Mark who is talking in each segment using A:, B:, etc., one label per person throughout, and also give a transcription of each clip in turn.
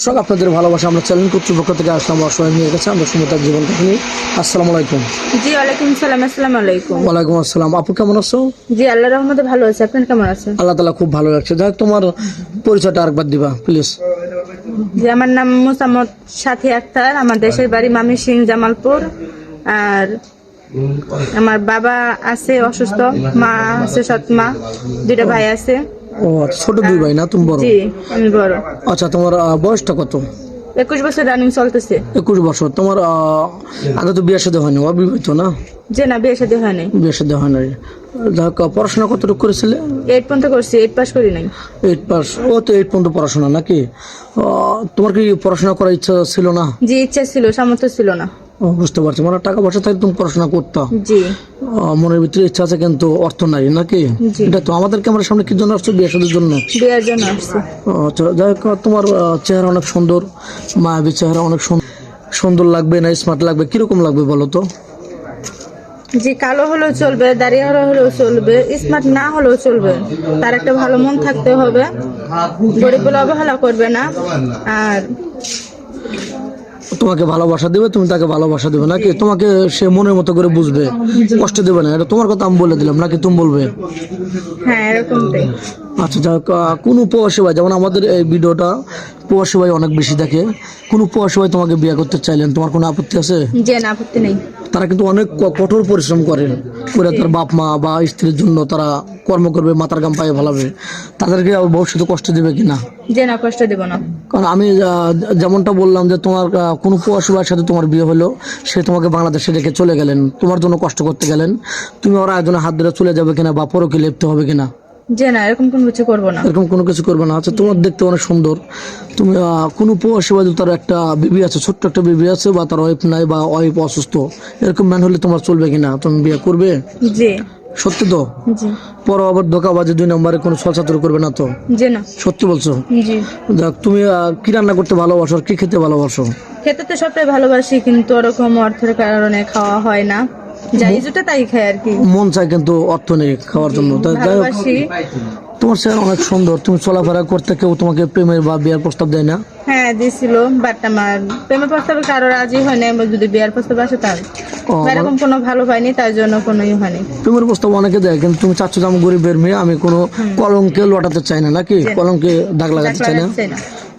A: দর্শক আপনাদের ভালোবাসা আমরা চ্যানেল কর্তৃপক্ষ থেকে আসলাম অসহায় নিয়ে গেছে আমরা সুমতার জীবন কাহিনী। আসসালামু আলাইকুম।
B: জি ওয়ালাইকুম সালাম আসসালামু আলাইকুম।
A: ওয়ালাইকুম আসসালাম। আপু কেমন আছো?
B: জি আল্লাহ রহমতে ভালো আছে। আপনার কেমন আছেন?
A: আল্লাহ তালা খুব ভালো লাগছে যাই তোমার পরিচয়টা আরেকবার দিবা প্লিজ
B: জি আমার নাম মুসাম্মদ সাথী আক্তার। আমার দেশের বাড়ি মামি সিং জামালপুর। আর আমার বাবা আছে অসুস্থ মা আছে সৎ মা দুইটা ভাই আছে।
A: ও আচ্ছা ছোট দুই ভাই না? তুমি বড়
B: জি আমি বড়।
A: আচ্ছা তোমার বয়সটা কত?
B: একুশ বছর রানিং চলতেছে।
A: একুশ বছর। তোমার আগে তো বিয়ে সাথে হয়নি অবিবাহিত না?
B: যে না বিয়ে সাথে হয় নাই
A: বিয়ে সাথে হয় না হোক, পড়াশোনা কতটুকু করেছিলে?
B: এইট পর্যন্ত করছি এইট পাস করি নাই।
A: এইট পাস ও তো এইট পর্যন্ত পড়াশোনা নাকি? তোমার কি পড়াশোনা করার ইচ্ছা ছিল না?
B: জি ইচ্ছা ছিল সামর্থ্য ছিল না।
A: বুঝতে পারছি। মানে টাকা পয়সা থাকলে তুমি পড়াশোনা করতো।
B: জি।
A: মনের ভিতরে ইচ্ছা আছে কিন্তু অর্থ নাই নাকি? এটা তো আমাদের ক্যামেরার সামনে কি জন্য আসছো বিয়ে সাদের জন্য?
B: বিয়ের জন্য আসছি।
A: ও, আচ্ছা যাই হোক তোমার চেহারা অনেক সুন্দর মায়াবী চেহারা অনেক সুন- সুন্দর লাগবে না স্মার্ট লাগবে কীরকম লাগবে বলো তো?
B: যে কালো হলেও চলবে দাঁড়িয়ে হলেও চলবে স্মার্ট না হলেও চলবে তার একটা ভালো মন থাকতে হবে। গরিব বলে অবহেলা করবে না আর
A: তোমাকে ভালোবাসা দেবে, তুমি তাকে ভালোবাসা দেবে নাকি? তোমাকে সে মনের মতো করে বুঝবে, কষ্ট দেবে না। এটা তোমার কথা আমি বলে দিলাম, নাকি তুমি বলবে?
B: হ্যাঁ এরকমটাই।
A: আচ্ছা যাই আহ, কোনো প্রবাসী ভাই যেমন আমাদের এই ভিডিওটা প্রবাসী ভাই অনেক বেশি দেখে। কোনো প্রবাসী ভাই তোমাকে বিয়ে করতে চাইলেন? তোমার কোনো আপত্তি আছে?
B: যে না আপত্তি নেই।
A: তারা কিন্তু অনেক কঠোর পরিশ্রম করে করে তার বাপ মা বা স্ত্রীর জন্য তারা কর্ম করবে মাথার গাম পায়ে ফেলাবে। তাদেরকে আবার ভবিষ্যতে কষ্ট দেবে কিনা
B: যে না কষ্ট দেব না।
A: কারণ আমি যেমনটা বললাম যে তোমার কোনো প্রবাসী ভাইয়ের সাথে তোমার বিয়ে হলো সে তোমাকে বাংলাদেশে রেখে চলে গেলেন। তোমার জন্য কষ্ট করতে গেলেন। তুমি ওরা একজনের হাত ধরে চলে যাবে কিনা বা পরকে লেপতে হবে কিনা?
B: যে না এরকম কোনো কিছু করব না।
A: এরকম কোনো কিছু করবে না। আচ্ছা তোমার দেখতে অনেক সুন্দর। তুমি কোনো প্রবাসী ভাই তার একটা বিবি আছে ছোট্ট একটা বিবি আছে বা তার ওয়াইফ নাই বা ওয়াইফ অসুস্থ এরকম ম্যান হলে তোমার চলবে কিনা? তুমি বিয়ে করবে?
B: জি।
A: সত্যি তো? পর আবার ধোকাবাজি দুই নম্বরে কোনো ছলছাতুর করবে না তো?
B: যে না।
A: সত্যি বলছো?
B: জি।
A: দেখ তুমি কি রান্না করতে ভালোবাসো আর কি খেতে ভালোবাসো?
B: খেতে তো সবটাই ভালোবাসি কিন্তু ওরকম অর্থের কারণে খাওয়া হয় না। যাই যেটা তাই খাই আর কি।
A: মন চায় কিন্তু অর্থ নেই খাওয়ার জন্য। তোমার চেহারা অনেক সুন্দর। তুমি চলাফেরা করতে কেউ তোমাকে প্রেমের বা বিয়ের প্রস্তাব দেয় না?
B: হ্যাঁ দিছিল বাট আমার প্রেমের প্রস্তাবে কারও রাজি হয় না যদি বিয়ার প্রস্তাব আসে তার এরকম কোনো ভালো পাইনি তার জন্য কোনো ই হয়নি।
A: প্রেমের প্রস্তাব অনেকে দেয় কিন্তু তুমি চাচ্ছ যে আমি গরিবের মেয়ে আমি কোনো কলঙ্কে লটাতে চাই না নাকি? কলঙ্কে দাগ লাগাতে চাই না?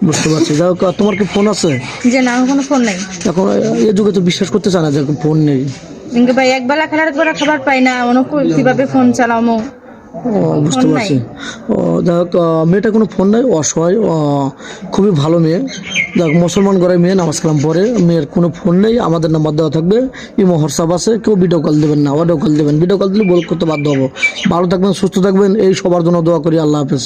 A: বুঝতে পারছি। যাই হোক তোমার কি ফোন আছে?
B: যে না আমার কোনো ফোন নাই।
A: এখন এ যুগে তো বিশ্বাস করতে চায় না যে ফোন নেই।
B: কিন্তু ভাই একবেলা খেলার একবেলা খাবার পাই না। অনেক কীভাবে ফোন চালামো?
A: ও বুঝতে পারছি। ও যাই মেয়েটা কোনো ফোন নাই অসহায় খুবই ভালো মেয়ে। যাক মুসলমান ঘরে মেয়ে নামাজ কালাম পরে মেয়ের কোনো ফোন নেই আমাদের নাম্বার দেওয়া থাকবে। ইমো হোয়াটসঅ্যাপ আছে কেউ ভিডিও কল দেবেন না অডিও কল দেবেন। ভিডিও কল দিলে বল করতে বাধ্য হব। ভালো থাকবেন সুস্থ থাকবেন এই সবার জন্য দোয়া করি আল্লাহ হাফেজ।